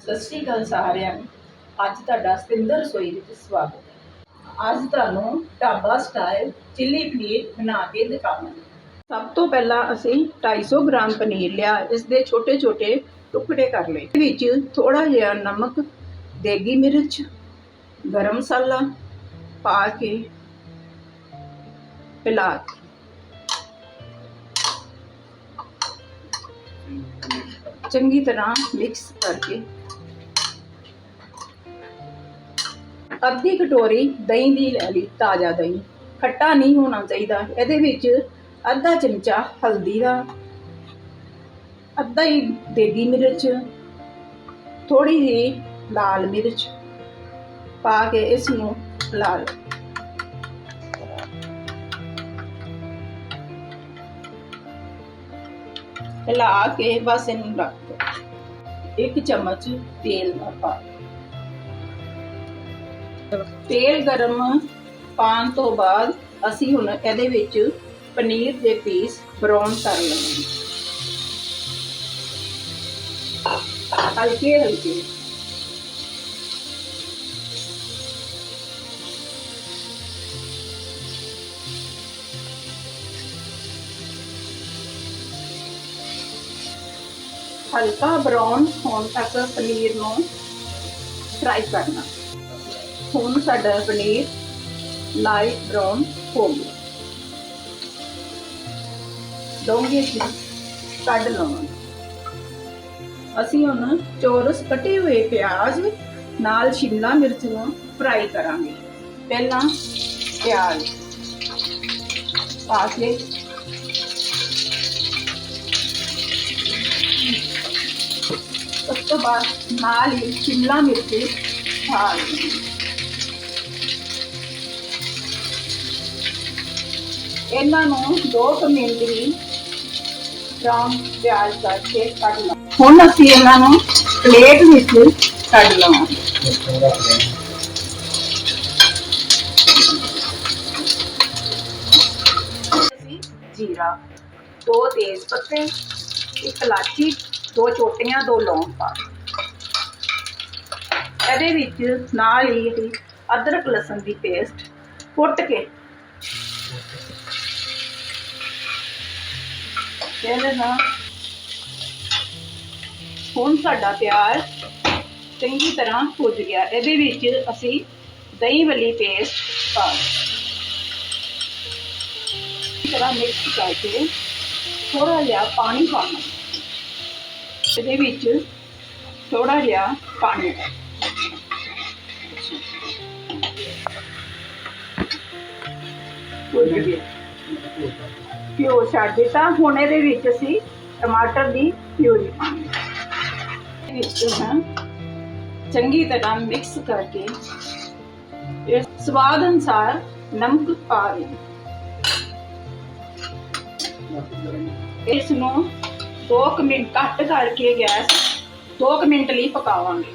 ਸਤਿ ਸ਼੍ਰੀ ਅਕਾਲ ਸਾਰਿਆਂ ਨੂੰ। ਅੱਜ ਤੁਹਾਡਾ ਸਤਿੰਦਰ ਰਸੋਈ ਵਿੱਚ ਸਵਾਗਤ ਹੈ। ਅੱਜ ਤੁਹਾਨੂੰ ਢਾਬਾ ਸਟਾਈਲ ਚਿੱਲੀ ਪਨੀਰ ਬਣਾ ਕੇ ਦਿਖਾਵਾਂਗੇ। ਸਭ ਤੋਂ ਪਹਿਲਾਂ ਅਸੀਂ 250 ਗ੍ਰਾਮ ਪਨੀਰ ਲਿਆ, ਇਸ ਦੇ ਛੋਟੇ-ਛੋਟੇ ਟੁਕੜੇ ਕਰ ਲਏ। ਵਿੱਚ ਥੋੜਾ ਜਿਹਾ ਨਮਕ, ਦੇਗੀ ਮਿਰਚ, ਗਰਮ ਮਸਾਲਾ ਪਾ ਕੇ ਪਿਲਾ ਕੇ ਚੰਗੀ ਤਰ੍ਹਾਂ ਮਿਕਸ ਕਰਕੇ ਅੱਧੀ ਕਟੋਰੀ ਦਹੀਂ ਦੀ ਲੈ ਲਈ, ਤਾਜ਼ਾ ਦਹੀਂ। ਖੱਟਾ ਨਹੀਂ ਹੋਣਾ ਚਾਹੀਦਾ। ਇਹਦੇ ਵਿੱਚ ਅੱਧਾ ਚਮਚਾ ਹਲਦੀ ਦਾ, ਅੱਧਾ ਹੀ ਦੇਗੀ ਮਿਰਚ ਥੋੜੀ ਜਿਹੀ ਲਾਲ ਮਿਰਚ ਪਾ ਕੇ ਇਸ ਨੂੰ ਲਾ ਲਓ ਹਿਲਾ ਕੇ ਬਸ ਇਹਨੂੰ ਰੱਖ ਦਿਓ ਇੱਕ ਚਮਚ ਤੇਲ ਦਾ ਪਾ ਤੇਲ ਗਰਮ ਪਾਣ ਤੋਂ ਬਾਅਦ ਅਸੀਂ ਹੁਣ ਇਹਦੇ ਵਿੱਚ ਪਨੀਰ ਦੇ ਪੀਸ ਬਰਾਊਨ ਕਰ ਲਵਾਂਗੇ। ਹਲਕੇ ਹਲਕੇ। ਹਲਕਾ ਬਰਾਉਨ ਹੋਣ ਤੱਕ ਪਨੀਰ ਨੂੰ ਫਰਾਈ ਕਰਨਾ। ਹੁਣ ਸਾਡਾ ਪਨੀਰ ਲਾਈਟ ਬਰਾਊਨ ਹੋ ਗਿਆ। ਡੋਂਗੇ ਚ ਕੱਢ ਲਵਾਂਗੇ। ਅਸੀਂ ਹੁਣ ਚੌਰਸ ਕੱਟੇ ਹੋਏ ਪਿਆਜ਼, ਨਾਲ ਸ਼ਿਮਲਾ ਮਿਰਚ ਨੂੰ ਫਰਾਈ ਕਰਾਂਗੇ। ਪਹਿਲਾਂ ਪਿਆਜ਼ ਪਾ ਕੇ ਉਸ ਤੋਂ ਬਾਅਦ ਨਾਲ ਹੀ ਸ਼ਿਮਲਾ ਮਿਰਚ ਪਾ ਦੇਣੀ ਇਹਨਾਂ ਨੂੰ 2 ਮਿੰਟ ਲਈ ਬਰਾਊਨ ਪਿਆਜ਼ ਕਰਕੇ ਕੱਢ ਲਵਾਂ ਹੁਣ ਅਸੀਂ ਇਹਨਾਂ ਨੂੰ ਪਲੇਟ ਵਿੱਚ ਕੱਢ ਲਵਾਂਗੇ। ਅਸੀਂ ਜੀਰਾ, ਦੋ ਤੇਜ਼ ਪੱਤੇ ਇੱਕ ਇਲਾਚੀ, ਦੋ ਚੋਟੀਆਂ, ਦੋ ਲੌਂਗ। ਪਾ ਇਹਦੇ ਵਿੱਚ ਨਾਲ ਹੀ ਅਦਰਕ, ਲਸਣ ਦੀ ਪੇਸਟ ਕੁੱਟ ਕੇ ਇਹਦੇ ਨਾਲ ਹੁਣ ਸਾਡਾ ਪਿਆਜ਼ ਚੰਗੀ ਤਰ੍ਹਾਂ ਭੁੱਜ ਗਿਆ। ਇਹਦੇ ਵਿੱਚ ਅਸੀਂ ਦਹੀਂ ਵਾਲੀ ਪੇਸਟ ਪਾ ਤਰ੍ਹਾਂ ਮਿਕਸ ਕਰਕੇ ਥੋੜਾ ਜਿਹਾ ਪਾਣੀ ਪਾਣਾ ਇਹਦੇ ਵਿੱਚ ਥੋੜਾ ਜਿਹਾ ਪਾਣੀ ਭੁੱਜ ਗਿਆ ਘਿਓ ਛੱਡ ਦਿੱਤਾ। ਹੁਣ ਇਹਦੇ ਵਿੱਚ ਅਸੀਂ ਟਮਾਟਰ ਦੀ ਪਿਊਰੀ ਪਾਣੀ ਵਿੱਚ ਹਾਂ ਚੰਗੀ ਤਰ੍ਹਾਂ ਮਿਕਸ ਕਰਕੇ ਇਹ ਸਵਾਦ ਅਨੁਸਾਰ ਨਮਕ ਪਾ ਦੇ ਇਸ ਨੂੰ 2 ਮਿੰਟ ਘੱਟ ਕਰਕੇ ਗੈਸ 2 ਮਿੰਟ ਲਈ ਪਕਾਵਾਂਗੇ।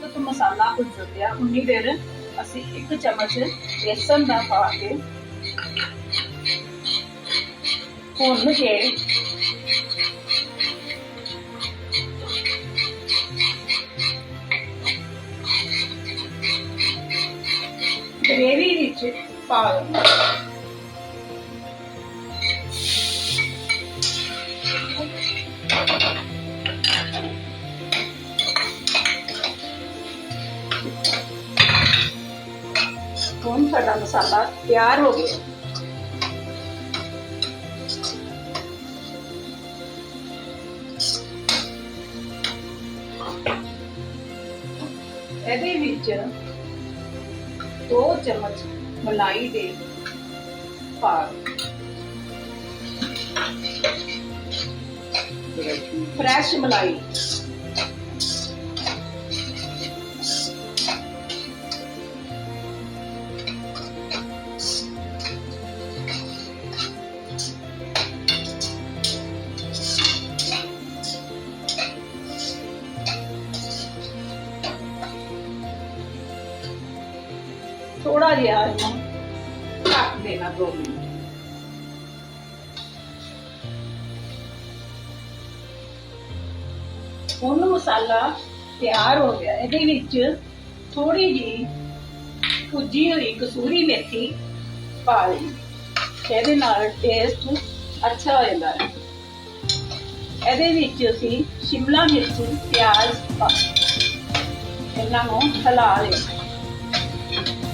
ਜਦੋਂ ਮਸਾਲਾ ਭੁੱਜ ਗਿਆ, ਉਨੀ ਦੇਰ ਅਸੀਂ ਇੱਕ ਚਮਚ ਬੇਸਨ ਦਾ ਪਾ ਕੇ ਭੁੰਨ ਕੇ ਗ੍ਰੇਵੀ ਵਿੱਚ ਪਾ ਦਿੰਦੇ ਹੁਣ ਸਾਡਾ ਮਸਾਲਾ ਤਿਆਰ ਇਹਦੇ ਵਿੱਚ ਦੋ ਚਮਚ ਮਲਾਈ ਦੇ ਪਾ ਫਰੈਸ਼ ਮਲਾਈ। ਥੋੜਾ ਜਿਹਾ ਇਹਨੂੰ ਢੱਕ ਦੇਣਾ ਦੋ ਮਿੰਟ। ਹੁਣ ਮਸਾਲਾ ਤਿਆਰ ਹੋ ਗਿਆ। ਇਹਦੇ ਵਿੱਚ ਥੋੜੀ ਜੀ ਭੁੱਜੀ ਹੋਈ ਕਸੂਰੀ ਮੇਥੀ ਪਾ ਲਈ। ਇਹਦੇ ਨਾਲ ਟੇਸਟ ਅੱਛਾ ਹੋ ਜਾਂਦਾ ਹੈ। ਇਹਦੇ ਵਿੱਚ ਅਸੀਂ ਸ਼ਿਮਲਾ ਮਿਰਚ, ਪਿਆਜ਼ ਪਾ ਇਹਨਾਂ ਨੂੰ ਹਿਲਾ ਲਿਆ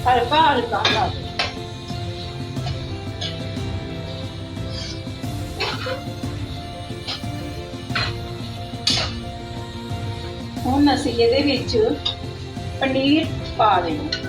ਹਲਕਾ ਹਲਕਾ ਹਿਲਾ ਦਿਓ। ਹੁਣ ਅਸੀਂ ਇਹਦੇ ਵਿੱਚ ਪਨੀਰ ਪਾ ਦੇਣਾ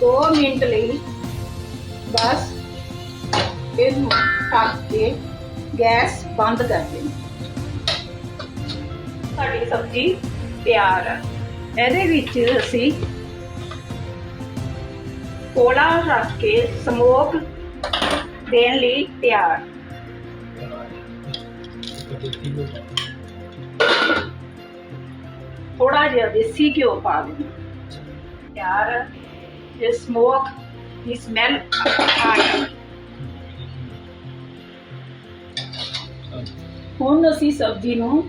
ਦੋ ਮਿੰਟ ਲਈ ਬਸ ਇਹਨੂੰ ਢੱਕ ਕੇ ਗੈਸ ਬੰਦ ਕਰ ਦੇਣੀ ਸਾਡੀ ਸਬਜ਼ੀ ਤਿਆਰ ਹੈ ਇਹਦੇ ਵਿੱਚ ਅਸੀਂ ਕੋਲਾ ਰੱਖ ਕੇ ਸਮੋਕ ਦੇਣ ਲਈ ਤਿਆਰ। ਥੋੜਾ ਜਿਹਾ ਦੇਸੀ ਘਿਓ ਪਾ ਦੇਣਾ ਤਿਆਰ ਹੈ ਇਹ ਸਮੋਕ ਦੀ ਸਮੈਲ ਆ ਗਈ ਹੁਣ ਅਸੀਂ ਸਬਜ਼ੀ ਨੂੰ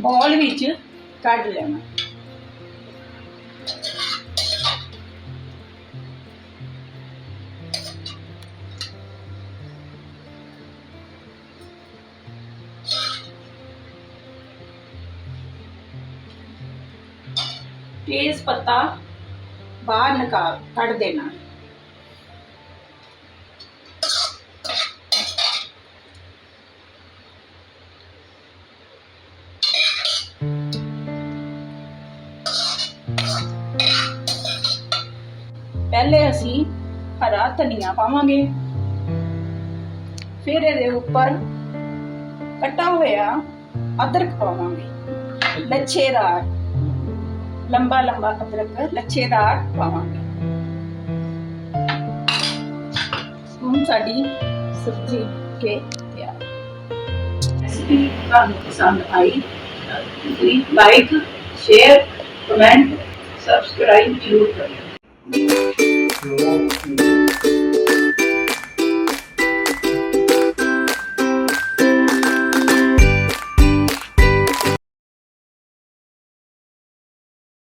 ਬੌਲ ਵਿੱਚ ਕੱਢ ਲੈਣਾ। ਤੇਜ਼ ਪੱਤਾ ਬਾਹਰ ਨਿਕਾਲ ਕੱਢ ਦੇਣਾ ਪਹਿਲੇ ਅਸੀਂ ਹਰਾ ਧਨੀਆ ਪਾਵਾਂਗੇ ਫਿਰ ਇਹਦੇ ਉੱਪਰ ਕੱਟਾ ਹੋਇਆ ਅਦਰਕ ਪਾਵਾਂਗੇ ਲੱਛੇਦਾਰ ਲੰਬਾ ਲੰਬਾ ਅਦਰਕ ਲੱਛੇਦਾਰ ਪਾਵਾਂਗੇ ਹੁਣ ਸਾਡੀ ਸਬਜ਼ੀ ਕੇ ਤਿਆਰ ਰੈਸਿਪੀ ਤੁਹਾਨੂੰ ਪਸੰਦ ਆਈ ਤਾਂ ਤੁਸੀਂ ਲਾਈਕ ਸ਼ੇਅਰ ਕਮੈਂਟ ਸਬਸਕ੍ਰਾਈਬ ਜ਼ਰੂਰ ਕਰਿਓ Thank you.